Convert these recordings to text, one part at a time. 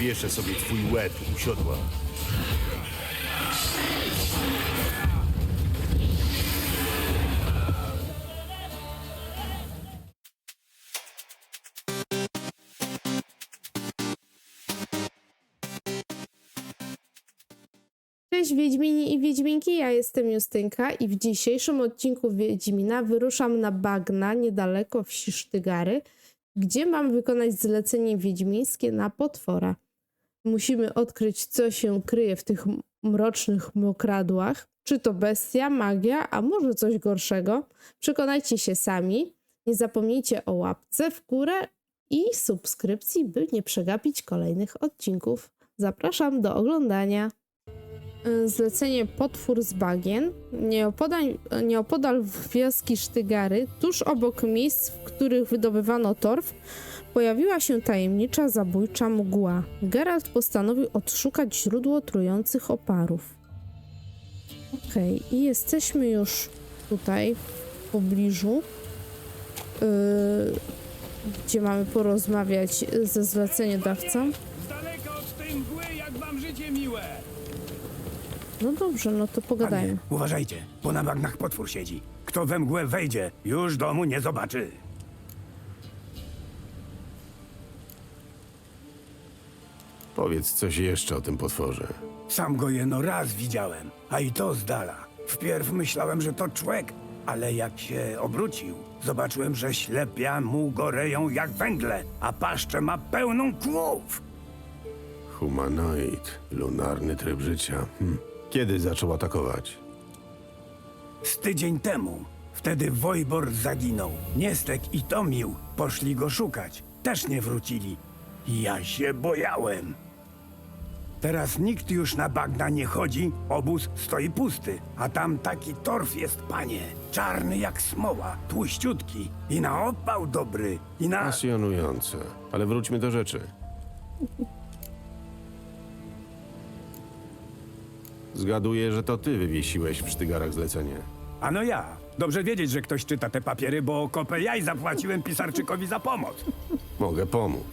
Powieszę sobie twój łeb u siodła. Cześć Wiedźmini i Wiedźminki, ja jestem Justynka i w dzisiejszym odcinku Wiedźmina wyruszam na bagna niedaleko wsi Sztygary, gdzie mam wykonać zlecenie wiedźmińskie na potwora. Musimy odkryć, co się kryje w tych mrocznych mokradłach. Czy to bestia, magia, a może coś gorszego? Przekonajcie się sami. Nie zapomnijcie o łapce w górę i subskrypcji, by nie przegapić kolejnych odcinków. Zapraszam do oglądania. Y, zlecenie Potwór z Bagien nieopodal, nieopodal wioski Sztygary, tuż obok miejsc, w których wydobywano torf, pojawiła się tajemnicza zabójcza mgła. Geralt postanowił odszukać źródło trujących oparów. Okej, i jesteśmy już tutaj, w pobliżu, yy, gdzie mamy porozmawiać ze zleceniodawcą. Z daleka od tej mgły, jak wam życie miłe! No dobrze, no to pogadajmy. Panie, uważajcie, bo na bagnach potwór siedzi. Kto we mgłę wejdzie, już domu nie zobaczy. Powiedz coś jeszcze o tym potworze. Sam go jeno raz widziałem, a i to z dala. Wpierw myślałem, że to człowiek, ale jak się obrócił, zobaczyłem, że ślepia mu goreją jak węgle, a paszczę ma pełną kłów. Humanoid, lunarny tryb życia. Hm. Kiedy zaczął atakować? Z tydzień temu. Wtedy Wojbor zaginął. Niestek i Tomił poszli go szukać. Też nie wrócili. Ja się bojałem. Teraz nikt już na bagna nie chodzi, obóz stoi pusty, a tam taki torf jest, panie. Czarny jak smoła, tłuściutki i na opał dobry, i na... Pasjonujące. Ale wróćmy do rzeczy. Zgaduję, że to ty wywiesiłeś w sztygarach zlecenie. Ano ja. Dobrze wiedzieć, że ktoś czyta te papiery, bo kopę jaj zapłaciłem pisarczykowi za pomoc. Mogę pomóc.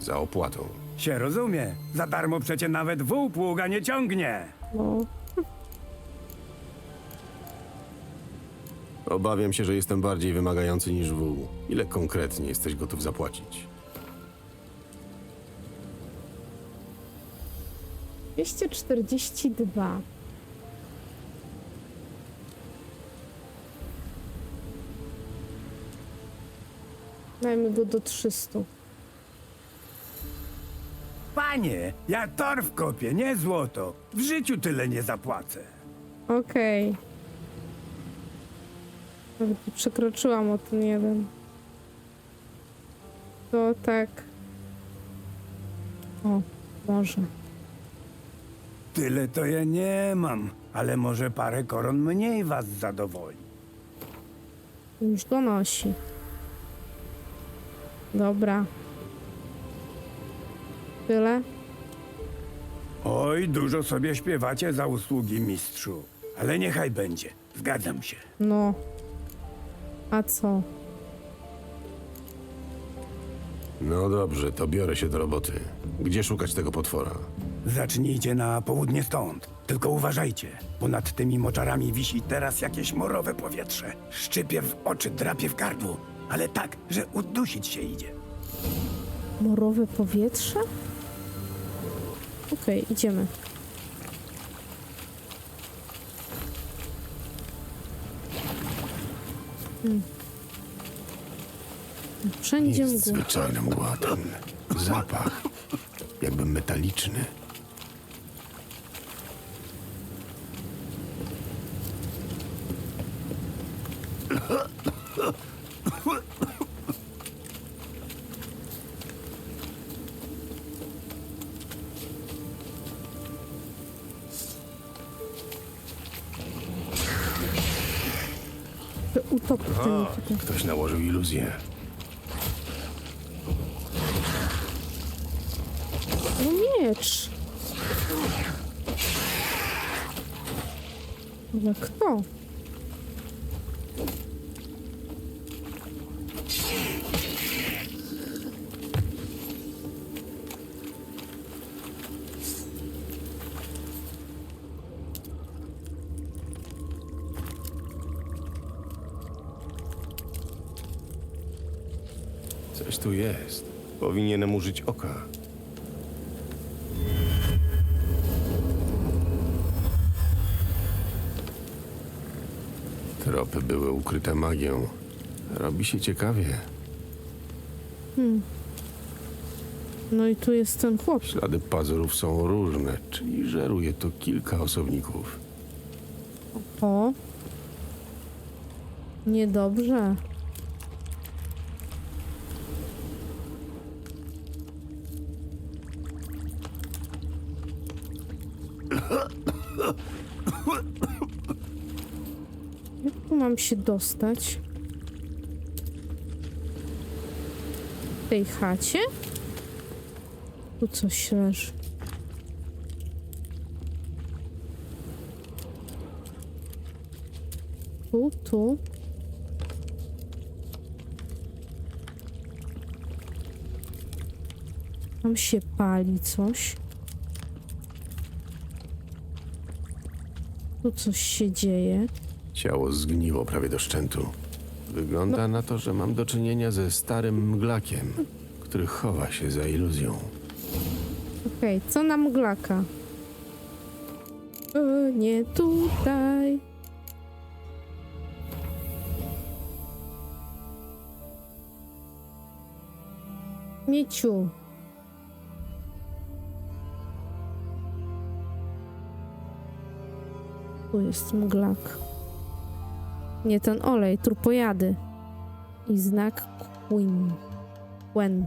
Za opłatą. Się rozumie. Za darmo przecie nawet wół pługa nie ciągnie. No, Obawiam się, że jestem bardziej wymagający niż wół. Ile konkretnie jesteś gotów zapłacić? 242. Dajmy go do 300. Panie, ja torf kopię, nie złoto. W życiu tyle nie zapłacę. Okej. Nawet nie Przekroczyłam o ten jeden. To tak. O, może. Tyle to ja nie mam, ale może parę koron mniej was zadowoli. Już go nosi. Dobra. Tyle? Oj, dużo sobie śpiewacie za usługi, mistrzu. Ale niechaj będzie, zgadzam się. No. A co? No dobrze, to biorę się do roboty. Gdzie szukać tego potwora? Zacznijcie na południe stąd. Tylko uważajcie, bo nad tymi moczarami wisi teraz jakieś morowe powietrze. Szczypie w oczy, drapie w gardło, ale tak, że udusić się idzie. Morowe powietrze? Okej, idziemy. Hmm. Wszędzie Jest mgła. zwyczajna mgła, ten zapach. Jakby metaliczny. Utop w tym. Ktoś nałożył iluzję. No miecz. Ale kto? Coś tu jest. Powinienem użyć oka. Tropy były ukryte magią. Robi się ciekawie. No i tu jest ten chłop. Ślady pazurów są różne, czyli żeruje to kilka osobników. O. Niedobrze. Jak tu mam się dostać? W tej chacie? Tu coś leży. Tu, tu. Tam się pali coś. Tu coś się dzieje. Ciało zgniło prawie do szczętu. Wygląda na to, że mam do czynienia ze starym mglakiem, który chowa się za iluzją. Okej, co nam glaka? E, nie tutaj. Mieciu. Tu jest mglak. Nie ten olej, trupojady. I znak Queen. Quen.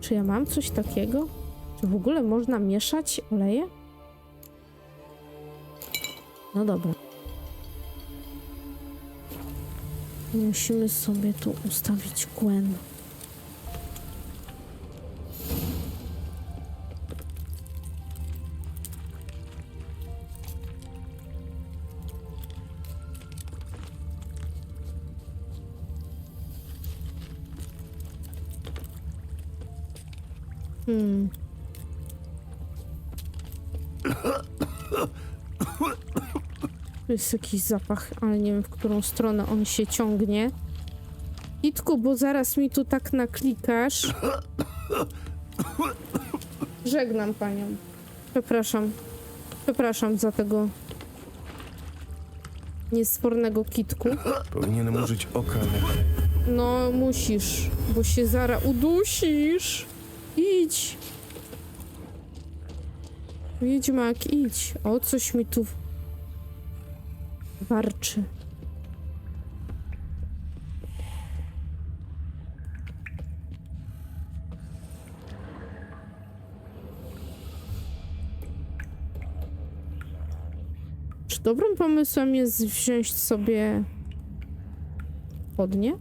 Czy ja mam coś takiego? Czy w ogóle można mieszać oleje? No dobra. Musimy sobie tu ustawić Gwen. Hmm. Jest jakiś zapach, ale nie wiem w którą stronę on się ciągnie. Itku, bo zaraz mi tu tak naklikasz. Żegnam panią. Przepraszam. Przepraszam za tego niesfornego kitku. Powinienem użyć oka, No, musisz, bo się zara udusisz. Idź. Wiedźmak, idź. O, coś mi tu warczy. Czy dobrym pomysłem jest wziąć sobie podnie?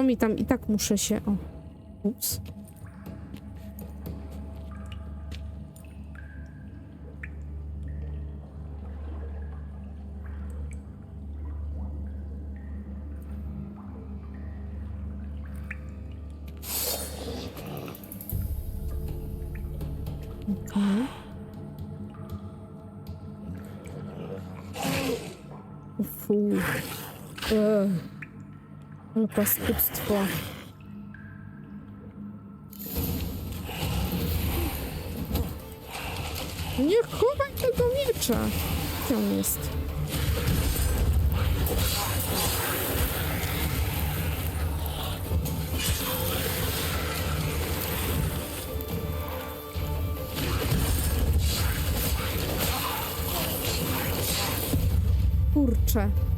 Co mi tam i tak muszę się. O. Ups. Okej. Fu. Ale paskudztwo. Nie chowaj tego miecza. On jest? Kurczę.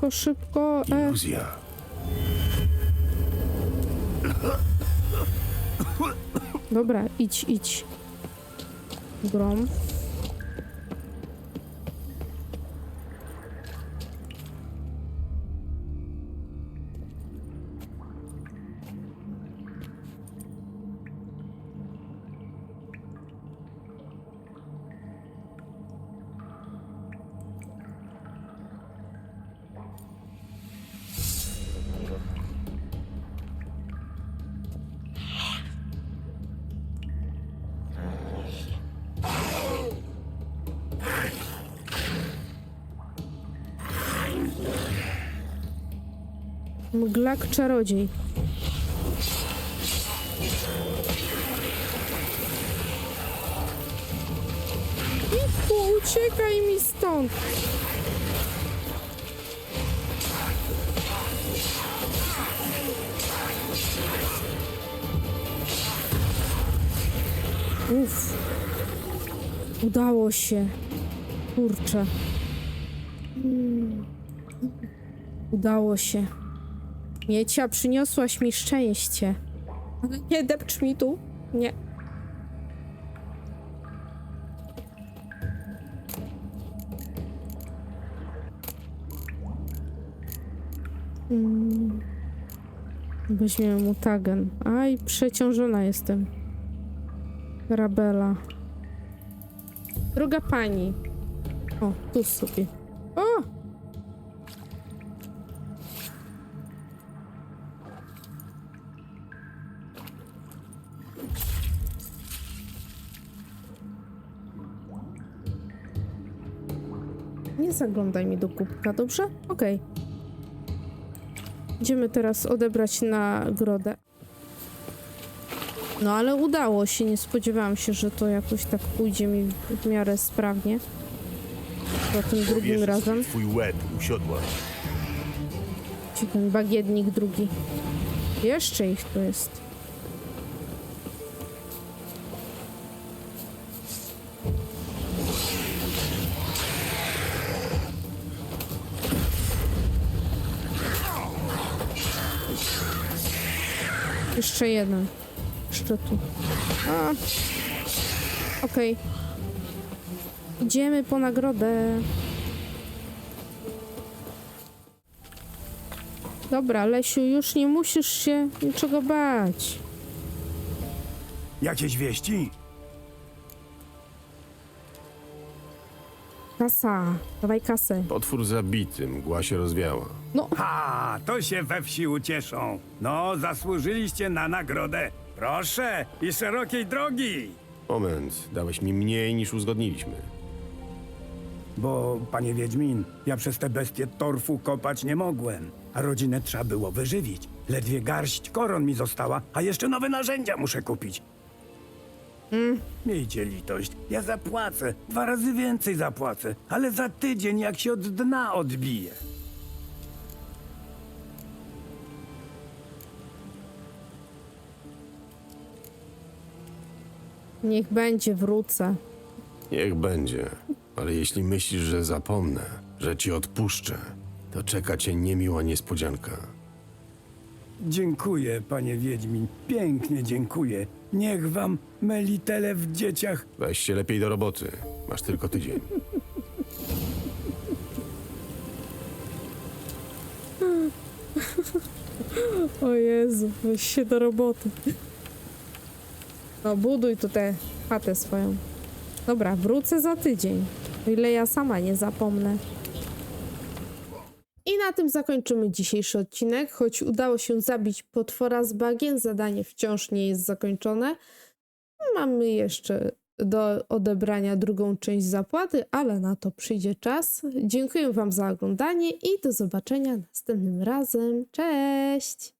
Szybko, szybko. E, iluzja. dobra, idź, idź. Grom. Mglak czarodziej. Miku, uciekaj mi stąd. Uff. Udało się. Kurczę. Udało się. Miecia, przyniosłaś mi szczęście. Nie depcz mi tu. Nie. Mm. Weźmiemy mutagen. Aj, przeciążona jestem. Rabela. Druga pani. O, tu sobie. Nie zaglądaj mi do kubka, dobrze? Okej. Idziemy teraz odebrać nagrodę. No ale udało się, nie spodziewałam się, że to jakoś tak pójdzie mi w miarę sprawnie. Za tym drugim razem. Twój łeb usiodła. Gdzie ten bagietnik drugi? Jeszcze ich tu jest. Jeszcze jeden. Jeszcze tu. A. Okej. Idziemy po nagrodę. Dobra, Lesiu, już nie musisz się niczego bać. Jakieś wieści? Kasa, dawaj kasę. Potwór zabity, mgła się rozwiała. No, Ha, to się we wsi ucieszą. No, zasłużyliście na nagrodę. Proszę i szerokiej drogi. Moment, dałeś mi mniej niż uzgodniliśmy. Bo, panie Wiedźmin, ja przez te bestie torfu kopać nie mogłem, a rodzinę trzeba było wyżywić. Ledwie garść koron mi została, a jeszcze nowe narzędzia muszę kupić. Miejcie litość, ja zapłacę, dwa razy więcej zapłacę, ale za tydzień jak się od dna odbije. niech będzie, wrócę. Niech będzie, ale jeśli myślisz, że zapomnę, że ci odpuszczę, to czeka cię niemiła niespodzianka. Dziękuję, panie Wiedźmin, pięknie dziękuję. Niech wam melitele w dzieciach Weź się lepiej do roboty. Masz tylko tydzień. O Jezu, weź się do roboty. No, buduj tutaj chatę swoją. Dobra, wrócę za tydzień. O ile ja sama nie zapomnę. Na tym zakończymy dzisiejszy odcinek. Choć udało się zabić potwora z bagien, zadanie wciąż nie jest zakończone. Mamy jeszcze do odebrania drugą część zapłaty, ale na to przyjdzie czas. Dziękuję Wam za oglądanie i do zobaczenia następnym razem. Cześć!